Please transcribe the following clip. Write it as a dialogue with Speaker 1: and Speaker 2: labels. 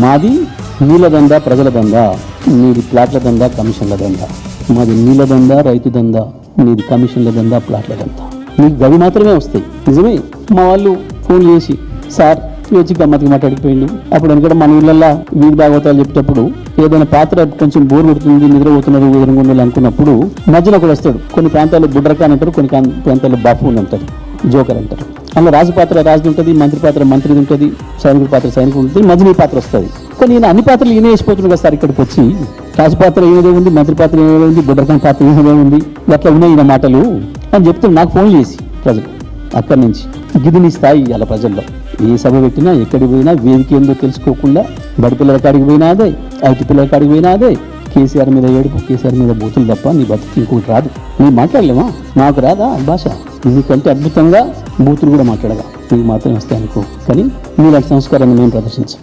Speaker 1: మాది నీళ్ళ దందా ప్రజల దందా నీది ప్లాట్ల దందా కమిషన్ల దందా. మాది నీళ్ళ దందా రైతు దందా నీది కమిషన్ల దందా ప్లాట్ల దందా. నీకు గవి మాత్రమే వస్తాయి. నిజమే? మా వాళ్ళు ఫోన్ చేసి సార్ వచ్చి గమ్మతికి మాట్లాడిపోయిండు. అప్పుడు ఎందుకంటే మన ఇళ్ళల్లో వీధి భాగవతాలు చెప్పేటప్పుడు ఏదైనా పాత్ర కొంచెం బోర్ కొడుతుంది నిద్రపోతున్నారు ఎదురుగొండలు అనుకున్నప్పుడు మధ్యలో ఒకడు వస్తాడు. కొన్ని ప్రాంతాల్లో బుడ్రకాన్ అంటారు కొన్ని ప్రాంతాల్లో బాఫూన్ అంటారు జోకర్ అంటారు. అందులో రాజు పాత్ర రాజు ఉంటుంది మంత్రి పాత్ర మంత్రిది ఉంటుంది సైనికుడి పాత్ర సైనికుడు ఉంటుంది మజిలీ పాత్ర వస్తుంది. కానీ ఈయన అన్ని పాత్రలు ఈయన వేసిపోతున్నాడు కదా సార్ ఇక్కడికి వచ్చి. రాజు పాత్ర ఏదే ఉంది మంత్రి పాత్ర ఏదే ఉంది బుడ్రకాన్ పాత్ర ఏదే ఉంది అట్లా ఉన్నాయి ఈయన మాటలు అని చెప్తున్నారు. నాకు ఫోన్ చేసి ప్రజలు అక్కడి నుంచి గిదిని స్థాయి ఇవాళ ప్రజల్లో. ఏ సభ పెట్టినా ఎక్కడికి పోయినా వేదిక ఏందో తెలుసుకోకుండా బడి పిల్లల కాడికి పోయినా అదే ఐటీ పిల్లల కాడికి పోయినా అదే కేసీఆర్ మీద ఏడుపు కేసీఆర్ మీద బూతులు తప్ప నీ బతుకు ఇంకోటి రాదు. నీ మాట్లాడలేమా? నాకు రాదా? భాష? నీకంటే అద్భుతంగా బూతులు కూడా మాట్లాడగా. నీకు మాత్రం వస్తాయి అనుకో కానీ నీలాంటి సంస్కారాన్ని మేము ప్రదర్శించాం.